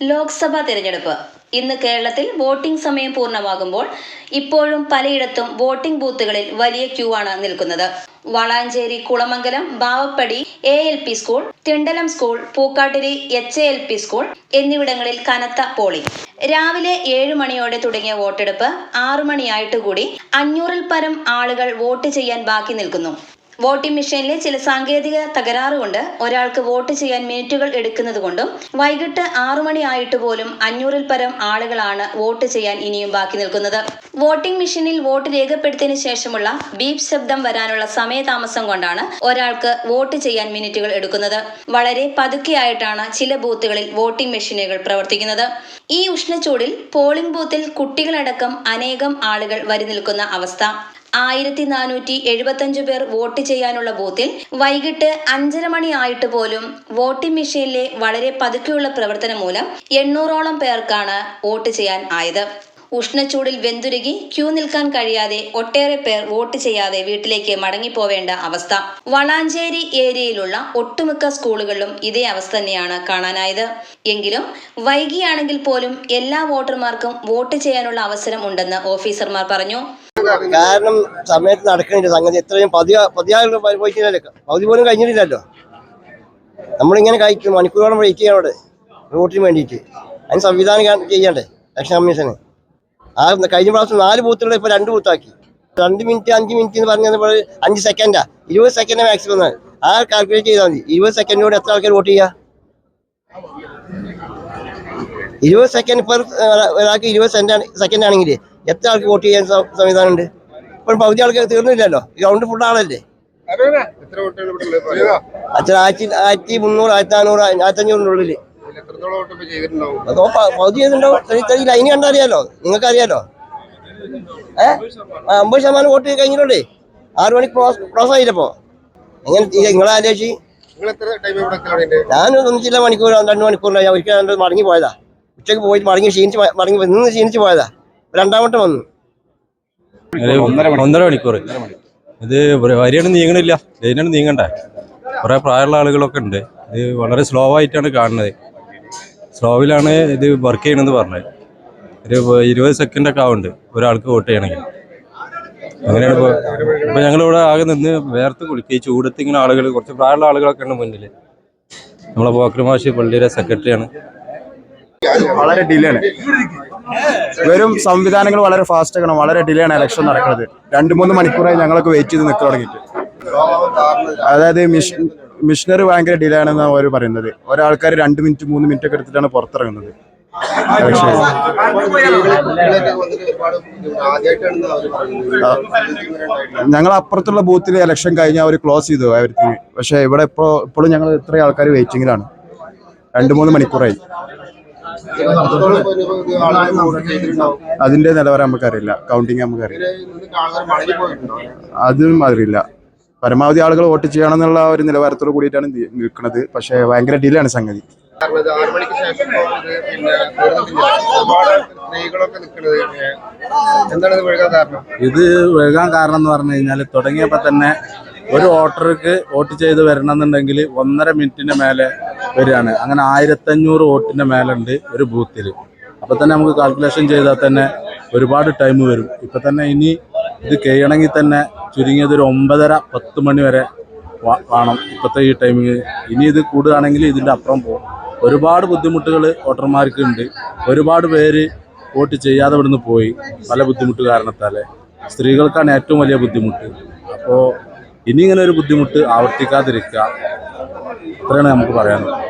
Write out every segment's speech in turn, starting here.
ലോക്സഭാ തിരഞ്ഞെടുപ്പ്. ഇന്ന് കേരളത്തിൽ വോട്ടിംഗ് സമയം പൂർണമാകുമ്പോൾ ഇപ്പോഴും പലയിടത്തും വോട്ടിംഗ് ബൂത്തുകളിൽ വലിയ ക്യൂ ആണ് നിൽക്കുന്നത്. Valanchery Kulamangalam Bavappadi A L P school Thindalam school Pookattiri H L P school എന്നിവിടങ്ങളിൽ കനത്ത പോളിംഗ്. രാവിലെ ഏഴ് മണിയോടെ തുടങ്ങിയ വോട്ടെടുപ്പ് ആറു മണിയായിട്ട് കൂടി അഞ്ഞൂറിൽ പരം ആളുകൾ വോട്ട് ചെയ്യാൻ ബാക്കി നിൽക്കുന്നു. വോട്ടിംഗ് മെഷീനിലെ ചില സാങ്കേതിക തകരാറ് കൊണ്ട് ഒരാൾക്ക് വോട്ട് ചെയ്യാൻ മിനിറ്റുകൾ എടുക്കുന്നത് കൊണ്ടും വൈകിട്ട് ആറു മണിയായിട്ട് പോലും അഞ്ഞൂറിൽ പരം ആളുകളാണ് വോട്ട് ചെയ്യാൻ ഇനിയും ബാക്കി നിൽക്കുന്നത്. വോട്ടിംഗ് മെഷീനിൽ വോട്ട് രേഖപ്പെടുത്തിയതിനു ശേഷമുള്ള ബീപ് ശബ്ദം വരാനുള്ള സമയതാമസം കൊണ്ടാണ് ഒരാൾക്ക് വോട്ട് ചെയ്യാൻ മിനിറ്റുകൾ എടുക്കുന്നത്. വളരെ പതുക്കെയായിട്ടാണ് ചില ബൂത്തുകളിൽ വോട്ടിംഗ് മെഷീനുകൾ പ്രവർത്തിക്കുന്നത്. ഈ ഉഷ്ണച്ചൂടിൽ പോളിംഗ് ബൂത്തിൽ കുട്ടികളടക്കം അനേകം ആളുകൾ വരി നിൽക്കുന്ന അവസ്ഥ. ആയിരത്തി നാനൂറ്റി എഴുപത്തഞ്ചു പേർ വോട്ട് ചെയ്യാനുള്ള ബൂത്തിൽ വൈകിട്ട് അഞ്ചര മണി ആയിട്ട് പോലും വോട്ടിംഗ് മെഷീനിലെ വളരെ പതുക്കെയുള്ള പ്രവർത്തനം മൂലം എണ്ണൂറോളം പേർക്കാണ് വോട്ട് ചെയ്യാൻ ആയത്. ഉഷ്ണച്ചൂടിൽ വെന്തുരുകി ക്യൂ നിൽക്കാൻ കഴിയാതെ ഒട്ടേറെ പേർ വോട്ട് ചെയ്യാതെ വീട്ടിലേക്ക് മടങ്ങിപ്പോവേണ്ട അവസ്ഥ. വളാഞ്ചേരി ഏരിയയിലുള്ള ഒട്ടുമിക്ക സ്കൂളുകളിലും ഇതേ അവസ്ഥ തന്നെയാണ് കാണാനായത്. എങ്കിലും വൈകിയാണെങ്കിൽ പോലും എല്ലാ വോട്ടർമാർക്കും വോട്ട് ചെയ്യാനുള്ള അവസരം ഉണ്ടെന്ന് ഓഫീസർമാർ പറഞ്ഞു. കാരണം സമയത്ത് നടക്കണില്ല. സംഗതി എത്രയും പതിയ പതിയാളുകൾ പോയിട്ടില്ലല്ലോ. പകുതി പോലും കഴിഞ്ഞിട്ടില്ലല്ലോ. നമ്മളിങ്ങനെ കഴിക്കും. മണിക്കൂറോളം വെയിറ്റ് ചെയ്യണം അവിടെ. വോട്ടിന് വേണ്ടിയിട്ട്. അതിന് സംവിധാനം ചെയ്യണ്ടേ? ഇലക്ഷൻ കമ്മീഷന്. ആ കഴിഞ്ഞ പ്രാവശ്യം നാല് ബൂത്തുകളെ ഇപ്പോൾ രണ്ട് ബൂത്താക്കി രണ്ട് മിനിറ്റ് അഞ്ച് മിനിറ്റ് എന്ന് പറഞ്ഞ അഞ്ച് സെക്കൻഡാ ഇരുപത് സെക്കൻഡ് മാക്സിമം ആ കാൽക്കുലേറ്റ് ചെയ്താൽ മതി. ഇരുപത് സെക്കൻഡിലൂടെ എത്ര ആൾക്കാർ വോട്ട് ചെയ്യുക ഇരുപത് സെക്കൻഡ് ഇപ്പോൾ ഒരാൾക്ക് ഇരുപത് സെക്കൻഡ് സെക്കൻഡ് ആണെങ്കിൽ എത്ര ആൾക്ക് വോട്ട് ചെയ്യാൻ സംവിധാനം ഉണ്ട് ഇപ്പം പകുതി ആൾക്ക് തീർന്നില്ലല്ലോ. ഗ്രൗണ്ട് ഫുൾ ആളല്ലേ അച്ഛൻ ആയിരത്തി ആയിരത്തി മുന്നൂറ് ആയിരത്തി നാനൂറ് ആയിരത്തി അഞ്ഞൂറിനുള്ളിൽ പകുതി ചെയ്തിട്ടുണ്ടാവും. ഈ ലൈൻ കണ്ടറിയാലോ? നിങ്ങൾക്ക് അറിയാലോ ഏ? ആ, അമ്പത് ശതമാനം വോട്ട് കഴിഞ്ഞിട്ടുണ്ടേ. ആറ് മണി ക്രോസ് ക്രോസ് ആയില്ലപ്പോ. എങ്ങനെ നിങ്ങളെ ആലോചിച്ച്. ഞാൻ ഒന്നിച്ചില്ല മണിക്കൂർ രണ്ട് മണിക്കൂറിലാണ് ഞാൻ രണ്ട് മടങ്ങി പോയതാ. ഉച്ചയ്ക്ക് പോയി മടങ്ങി ക്ഷീണിച്ച് മടങ്ങി. നിന്ന് ക്ഷീണിച്ച് പോയതാ. രണ്ടാമത്തെ വന്നു. ഒന്നര മണിക്കൂർ ഇത് വരിയാണ് നീങ്ങണില്ല. ലൈനാണ് നീങ്ങണ്ടേ. കുറെ പ്രായമുള്ള ആളുകളൊക്കെ ഉണ്ട്. ഇത് വളരെ സ്ലോ ആയിട്ടാണ് കാണുന്നത്. സ്ലോവിലാണ് ഇത് വർക്ക് ചെയ്യണമെന്ന് പറഞ്ഞത്. ഒരു ഇരുപത് സെക്കൻഡ് ഒക്കെ ആവുന്നുണ്ട് ഒരാൾക്ക് വോട്ട് ചെയ്യണമെങ്കിൽ. അങ്ങനെയാണ് ഇപ്പോൾ ഇപ്പം ഞങ്ങളിവിടെ ആകെ നിന്ന് വേർത്ത് കുളിക്കുക ഈ ചൂടത്ത് ഇങ്ങനെ ആളുകൾ കുറച്ച് പ്രായമുള്ള ആളുകളൊക്കെ ഉണ്ട് മുന്നിൽ നമ്മളെ പോക്രമാശി പള്ളിയുടെ സെക്രട്ടറിയാണ് വളരെ ഡിലേ ആണ്. വെറും സംവിധാനങ്ങൾ വളരെ ഫാസ്റ്റ് ആക്കണം. വളരെ ഡിലേ ആണ് ഇലക്ഷൻ നടക്കുന്നത്. രണ്ട് മൂന്ന് മണിക്കൂറായി ഞങ്ങളൊക്കെ വെയിറ്റ് ചെയ്ത് നിൽക്കുക തുടങ്ങിയിട്ട്. അതായത് മിഷൻ മിഷനറി ഭയങ്കര ഡിലേ ആണെന്നാണ് അവർ പറയുന്നത്. ഒരാൾക്കാർ രണ്ട് മിനിറ്റ് മൂന്ന് മിനിറ്റ് ഒക്കെ എടുത്തിട്ടാണ് പുറത്തിറങ്ങുന്നത്. ഞങ്ങൾ അപ്പുറത്തുള്ള ബൂത്തിൽ ഇലക്ഷൻ കഴിഞ്ഞ അവർ ക്ലോസ് ചെയ്തു അവർക്ക് പക്ഷെ ഇവിടെ ഇപ്പോൾ ഇപ്പോഴും ഞങ്ങൾ ഇത്രയും ആൾക്കാർ വെയിറ്റിംഗിലാണ് രണ്ട് മൂന്ന് മണിക്കൂറായി. അതിന്റെ നിലവാരം നമുക്കറിയില്ല. കൗണ്ടിങ് നമുക്കറിയില്ല. അതും അറിയില്ല. പരമാവധി ആളുകൾ വോട്ട് ചെയ്യണമെന്നുള്ള ഒരു നിലവാരത്തോട് കൂടിയിട്ടാണ് നിൽക്കുന്നത്. പക്ഷേ ഭയങ്കര ഡീലാണ് സംഗതി. ഇത് വൈകാൻ കാരണം എന്ന് പറഞ്ഞു കഴിഞ്ഞാൽ തുടങ്ങിയപ്പോൾ തന്നെ ഒരു വോട്ടർക്ക് വോട്ട് ചെയ്ത് വരണമെന്നുണ്ടെങ്കിൽ ഒന്നര മിനിറ്റിന്റെ മേലെ വരികയാണ്. അങ്ങനെ ആയിരത്തഞ്ഞൂറ് വോട്ടിന്റെ മേലുണ്ട് ഒരു ബൂത്തിൽ. അപ്പോൾ തന്നെ നമുക്ക് കാൽക്കുലേഷൻ ചെയ്താൽ തന്നെ ഒരുപാട് ടൈം വരും. ഇപ്പം തന്നെ ഇനി ഇത് കഴിയണമെങ്കിൽ തന്നെ ചുരുങ്ങിയത് ഒരു ഒമ്പതര പത്ത് മണി വരെ വേണം ഇപ്പോഴത്തെ ഈ ടൈമിങ് ഇനി ഇത് കൂടുകയാണെങ്കിൽ ഇതിന്റെ അപ്പുറം പോകും ഒരുപാട് ബുദ്ധിമുട്ടുകൾ വോട്ടർമാർക്ക് ഉണ്ട്. ഒരുപാട് പേര് വോട്ട് ചെയ്യാതെ ഇവിടുന്ന് പോയി. പല ബുദ്ധിമുട്ട് കാരണത്താൽ സ്ത്രീകൾക്കാണ് ഏറ്റവും വലിയ ബുദ്ധിമുട്ട്. അപ്പോൾ ഇനി ഇങ്ങനെ ഒരു ബുദ്ധിമുട്ട് ആവർത്തിക്കാതിരിക്കുക. അത്രയാണ് നമുക്ക് പറയാനുള്ളത്.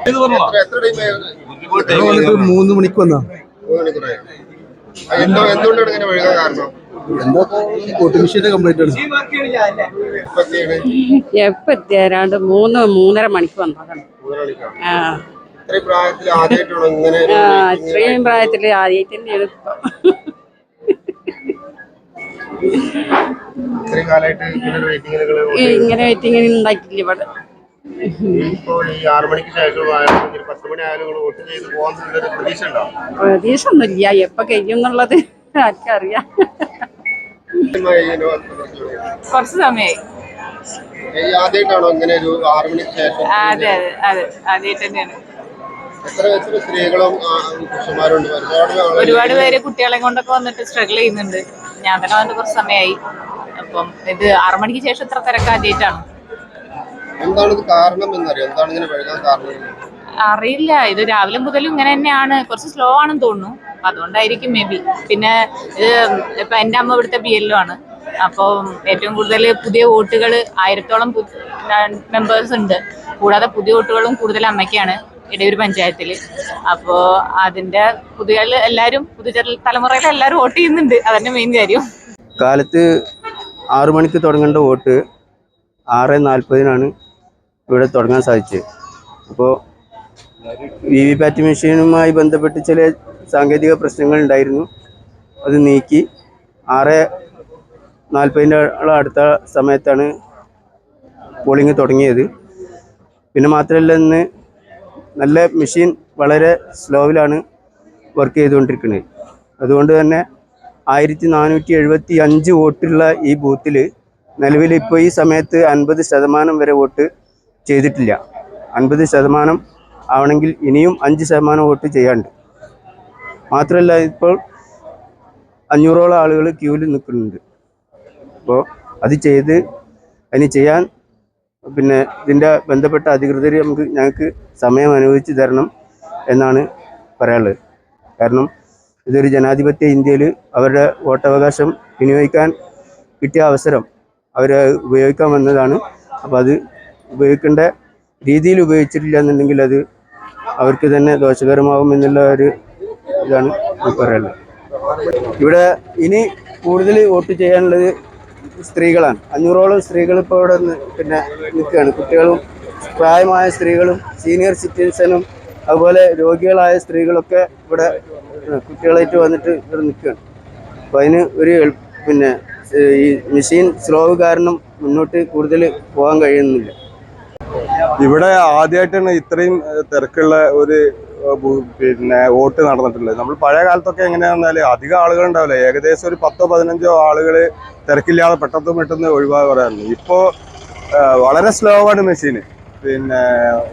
മൂന്ന് മണിക്ക് വന്നാ? മൂന്ന് മണിക്കൂറായി ആ, എന്തോ എന്തുകൊണ്ടാണ് ഇങ്ങനെ വഴുകാൻ കാരണം? എന്താ വോട്ട് മെഷീന്റെ കംപ്ലൈന്റ് ആണ്. ഇപ്പൊ എത്തിയാണ് എപ്പോ എത്തിയാരാണ്ട് മൂന്ന് മൂന്നര മണിക്ക്? വന്നതാണ് ആ ഇത്രയും പ്രായത്തിൽ പ്രായത്തിൽ ആദ്യമായിട്ട് തന്നെയാണ് ഇപ്പൊ ഇത്രയും കാലമായിട്ട് ഇങ്ങനെ വെയിറ്റിംഗ് ഉണ്ടാക്കില്ല ഇവിടെ. പ്രതീക്ഷ ഒന്നുമില്ല എപ്പൊ കഴിയും എന്നുള്ളത് ആർക്കറിയാം. കുറച്ച് സമയമായി ആദ്യമായിട്ടാണോ ഇങ്ങനെ ഒരു ആറ് മണിക്ക് ശേഷം അതെ അതെ അതെ. ആദ്യമായിട്ട് തന്നെയാണ്. എത്ര എത്ര സ്ത്രീകളും ഒരുപാട് ഒരുപാട് പേര് കുട്ടികളെ കൊണ്ടൊക്കെ വന്നിട്ട് സ്ട്രഗിൾ ചെയ്യുന്നുണ്ട്. ഞാൻ തന്നെ വന്നിട്ട് കുറച്ച് സമയമായി അപ്പം ഇത് ആറു മണിക്ക് ശേഷം ഇത്ര തിരക്ക് ആദ്യമായിട്ടാണ് എന്താണ് ഇത് കാരണം എന്നറിയാം? എന്താണ് ഇങ്ങനെ വൈകാൻ കാരണം? അറിയില്ല. ഇത് രാവിലെ മുതലും ഇങ്ങനെ തന്നെയാണ്. കുറച്ച് സ്ലോ ആണെന്ന് തോന്നുന്നു. അപ്പൊ അതുകൊണ്ടായിരിക്കും മേ ബി പിന്നെ ഇത് ഇപ്പൊ എന്റെ അമ്മ ഇവിടുത്തെ ബി എല്ലോ ആണ്. അപ്പോൾ ഏറ്റവും കൂടുതൽ പുതിയ വോട്ടുകൾ ആയിരത്തോളം മെമ്പേഴ്സ് ഉണ്ട്. കൂടാതെ പുതിയ വോട്ടുകളും കൂടുതൽ അമ്മയ്ക്കാണ് ഇടയൂർ പഞ്ചായത്തിൽ അപ്പോൾ അതിന്റെ പുതിയ എല്ലാവരും പുതിയ തലമുറയിലെ എല്ലാവരും വോട്ട് ചെയ്യുന്നുണ്ട്. അതന്നെ മെയിൻ കാര്യം. കാലത്ത് ആറു മണിക്ക് തുടങ്ങേണ്ട വോട്ട് ആറ് നാൽപ്പതിനാണ് ഇവിടെ തുടങ്ങാൻ സാധിച്ചത്. അപ്പോൾ വി വി പാറ്റ് മെഷീനുമായി ബന്ധപ്പെട്ട് ചില സാങ്കേതിക പ്രശ്നങ്ങൾ ഉണ്ടായിരുന്നു. അത് നീക്കി ആറ് നാൽപ്പതിന്റെ അടുത്ത സമയത്താണ് പോളിംഗ് തുടങ്ങിയത്. പിന്നെ മാത്രമല്ല ഇന്ന് നല്ല മെഷീൻ വളരെ സ്ലോവിലാണ് വർക്ക് ചെയ്തുകൊണ്ടിരിക്കുന്നത്. അതുകൊണ്ട് തന്നെ ആയിരത്തി നാനൂറ്റി എഴുപത്തി അഞ്ച് വോട്ടുള്ള ഈ ബൂത്തിൽ നിലവിൽ ഇപ്പോൾ ഈ സമയത്ത് അൻപത് ശതമാനം വരെ വോട്ട് ചെയ്തിട്ടില്ല. അൻപത് ശതമാനം ആവണമെങ്കിൽ ഇനിയും അഞ്ച് ശതമാനം വോട്ട് ചെയ്യാണ്ട് മാത്രമല്ല ഇപ്പോൾ അഞ്ഞൂറോളം ആളുകൾ ക്യൂവിൽ നിൽക്കുന്നുണ്ട്. അപ്പോൾ അത് ചെയ്ത് അതിന് ചെയ്യാൻ പിന്നെ ഇതിന്റെ ബന്ധപ്പെട്ട അധികൃതർ നമുക്ക് ഞങ്ങൾക്ക് സമയം അനുവദിച്ച് തരണം എന്നാണ് പറയാനുള്ളത്. കാരണം ഇതൊരു ജനാധിപത്യ ഇന്ത്യയിൽ അവരുടെ വോട്ടവകാശം വിനിയോഗിക്കാൻ കിട്ടിയ അവസരം അവർ ഉപയോഗിക്കാൻ വന്നതാണ് അപ്പോൾ അത് ഉപയോഗിക്കേണ്ട രീതിയിൽ ഉപയോഗിച്ചിട്ടില്ല എന്നുണ്ടെങ്കിൽ അത് അവർക്ക് തന്നെ ദോഷകരമാകും എന്നുള്ള ഒരു ഇതാണ് പറയാനുള്ളത് ഇവിടെ ഇനി കൂടുതൽ വോട്ട് ചെയ്യാനുള്ളത് സ്ത്രീകളാണ്. അഞ്ഞൂറോളം സ്ത്രീകൾ ഇപ്പോൾ ഇവിടെ പിന്നെ നിൽക്കുകയാണ്. കുട്ടികളും പ്രായമായ സ്ത്രീകളും സീനിയർ സിറ്റിസണും അതുപോലെ രോഗികളായ സ്ത്രീകളൊക്കെ ഇവിടെ കുട്ടികളായിട്ട് വന്നിട്ട് ഇവിടെ നിൽക്കുകയാണ്. അപ്പോൾ അതിന് ഒരു പിന്നെ ഈ മെഷീൻ സ്ലോവ് കാരണം മുന്നോട്ട് കൂടുതൽ പോകാൻ കഴിയുന്നില്ല. ഇവിടെ ആദ്യമായിട്ടാണ് ഇത്രയും തിരക്കുള്ള ഒരു പിന്നെ വോട്ട് നടന്നിട്ടുള്ളത്. നമ്മൾ പഴയ കാലത്തൊക്കെ എങ്ങനെയാണെന്ന് പറഞ്ഞാൽ അധികം ആളുകൾ ഉണ്ടാവില്ല. ഏകദേശം ഒരു പത്തോ പതിനഞ്ചോ ആളുകൾ തിരക്കില്ലാതെ പെട്ടെന്ന് പെട്ടെന്ന് ഒഴിവാകാറായിരുന്നു ഇപ്പോൾ വളരെ സ്ലോ ആണ് മെഷീന്. പിന്നെ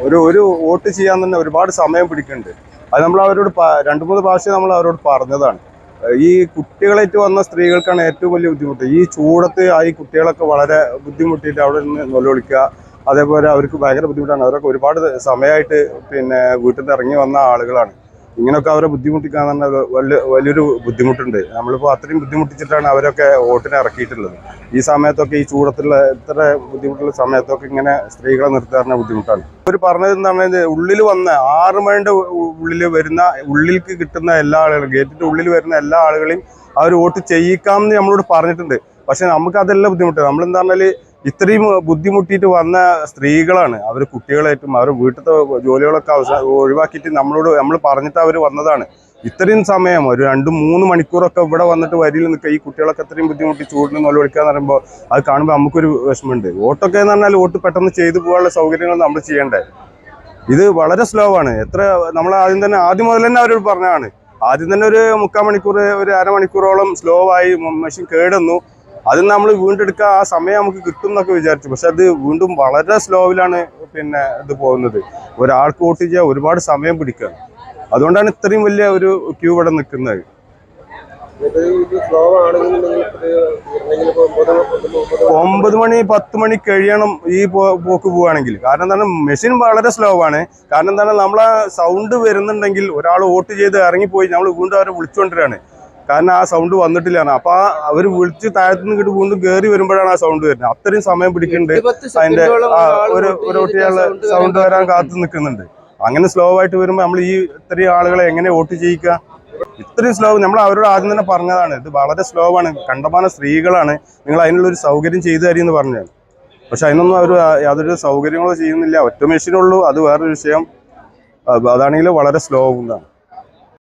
ഒരു ഒരു വോട്ട് ചെയ്യാൻ തന്നെ ഒരുപാട് സമയം പിടിക്കുന്നുണ്ട്. അത് നമ്മൾ അവരോട് രണ്ടു മൂന്ന് പ്രാവശ്യം നമ്മൾ അവരോട് പറഞ്ഞതാണ്. ഈ കുട്ടികളായിട്ട് വന്ന സ്ത്രീകൾക്കാണ് ഏറ്റവും വലിയ ബുദ്ധിമുട്ട്. ഈ ചൂടത്ത് ആ ഈ കുട്ടികളൊക്കെ വളരെ ബുദ്ധിമുട്ടിയിട്ട് അവിടെ നിന്ന് നിലവിളിക്കുക അതേപോലെ അവർക്ക് ഭയങ്കര ബുദ്ധിമുട്ടാണ്. അവരൊക്കെ ഒരുപാട് സമയമായിട്ട് പിന്നെ വീട്ടിൽ നിന്ന് ഇറങ്ങി വന്ന ആളുകളാണ്. ഇങ്ങനെയൊക്കെ അവരെ ബുദ്ധിമുട്ടിക്കാൻ തന്നെ വലിയ വലിയൊരു ബുദ്ധിമുട്ടുണ്ട്. നമ്മളിപ്പോൾ അത്രയും ബുദ്ധിമുട്ടിച്ചിട്ടാണ് അവരൊക്കെ വോട്ടിന് ഇറക്കിയിട്ടുള്ളത്. ഈ സമയത്തൊക്കെ ഈ ചൂടത്തുള്ള ഇത്ര ബുദ്ധിമുട്ടുള്ള സമയത്തൊക്കെ ഇങ്ങനെ സ്ത്രീകളെ നിർത്താറിന് ബുദ്ധിമുട്ടാണ്. അവർ പറഞ്ഞത് എന്താണ് ഉള്ളിൽ വന്ന ആറ് മണിന്റെ ഉള്ളിൽ വരുന്ന ഉള്ളിലേക്ക് കിട്ടുന്ന എല്ലാ ആളുകളും ഗേറ്റിന്റെ ഉള്ളിൽ വരുന്ന എല്ലാ ആളുകളെയും അവർ വോട്ട് ചെയ്യിക്കാമെന്ന് നമ്മളോട് പറഞ്ഞിട്ടുണ്ട്. പക്ഷെ നമുക്ക് അതല്ല ബുദ്ധിമുട്ട് നമ്മളെന്താ പറഞ്ഞാൽ ഇത്രയും ബുദ്ധിമുട്ടിയിട്ട് വന്ന സ്ത്രീകളാണ്. അവർ കുട്ടികളായിട്ടും അവർ വീട്ടിലത്തെ ജോലികളൊക്കെ അവസാ ഒഴിവാക്കിയിട്ട് നമ്മളോട് നമ്മൾ പറഞ്ഞിട്ട് അവർ വന്നതാണ്. ഇത്രയും സമയം ഒരു രണ്ടും മൂന്ന് മണിക്കൂറൊക്കെ ഇവിടെ വന്നിട്ട് വരിയിൽ നിൽക്കുക ഈ കുട്ടികളൊക്കെ ഇത്രയും ബുദ്ധിമുട്ടി ചൂടിന് നല്ല വിളിക്കുക എന്ന് പറയുമ്പോൾ അത് കാണുമ്പോൾ നമുക്കൊരു വിഷമമുണ്ട്. ഓട്ടൊക്കെ എന്ന് പറഞ്ഞാൽ വോട്ട് പെട്ടെന്ന് ചെയ്തു പോകാനുള്ള സൗകര്യങ്ങൾ നമ്മൾ ചെയ്യേണ്ടേ? ഇത് വളരെ സ്ലോ ആണ്. എത്ര നമ്മൾ ആദ്യം തന്നെ ആദ്യം മുതൽ തന്നെ അവരോട് പറഞ്ഞതാണ്. ആദ്യം തന്നെ ഒരു മുക്കാൽ മണിക്കൂർ ഒരു അരമണിക്കൂറോളം സ്ലോ ആയി മെഷീൻ കേടുന്നു. അത് നമ്മൾ വീണ്ടെടുക്കുക ആ സമയം നമുക്ക് കിട്ടും എന്നൊക്കെ വിചാരിച്ചു. പക്ഷെ അത് വീണ്ടും വളരെ സ്ലോവിലാണ് പിന്നെ ഇത് പോകുന്നത്. ഒരാൾക്ക് വോട്ട് ചെയ്യാൻ ഒരുപാട് സമയം പിടിക്കുക അതുകൊണ്ടാണ് ഇത്രയും വലിയ ഒരു ക്യൂ ഇവിടെ നിൽക്കുന്നത്. ഒമ്പത് മണി പത്ത് മണി കഴിയണം ഈ പോക്ക് പോവുകയാണെങ്കിൽ. കാരണം എന്താണ്? മെഷീൻ വളരെ സ്ലോ ആണ്. കാരണം എന്താണ്? നമ്മളെ സൗണ്ട് വരുന്നുണ്ടെങ്കിൽ ഒരാൾ വോട്ട് ചെയ്ത് ഇറങ്ങിപ്പോയി നമ്മൾ വീണ്ടും അവരെ വിളിച്ചുകൊണ്ടിരാണ് കാരണം ആ സൗണ്ട് വന്നിട്ടില്ലാണ് അപ്പൊ അവർ വിളിച്ച് താഴത്തു നിന്ന് ഇങ്ങോട്ട് വീണ്ടും കയറി വരുമ്പോഴാണ് ആ സൗണ്ട് വരുന്നത്. അത്രയും സമയം പിടിക്കുന്നുണ്ട്. അതിന്റെ ആ, ഒരു ഒരു കുട്ടികളുടെ സൗണ്ട് വരാൻ കാത്തു നിൽക്കുന്നുണ്ട്. അങ്ങനെ സ്ലോ ആയിട്ട് വരുമ്പോൾ നമ്മൾ ഈ ഇത്രയും ആളുകളെ എങ്ങനെ വോട്ട് ചെയ്യിക്കുക ഇത്രയും സ്ലോ നമ്മൾ അവരോട് ആദ്യം തന്നെ പറഞ്ഞതാണ്. ഇത് വളരെ സ്ലോ ആണ്. കണ്ടമാന സ്ത്രീകളാണ്. നിങ്ങൾ അതിനുള്ള ഒരു സൗകര്യം ചെയ്തു എന്ന് പറഞ്ഞു പക്ഷെ അതിനൊന്നും അവർ യാതൊരു സൗകര്യങ്ങളോ ചെയ്യുന്നില്ല. ഒറ്റ മെഷീനുള്ളൂ അത് വേറൊരു വിഷയം. അത് അതാണെങ്കിൽ വളരെ സ്ലോ ആണ്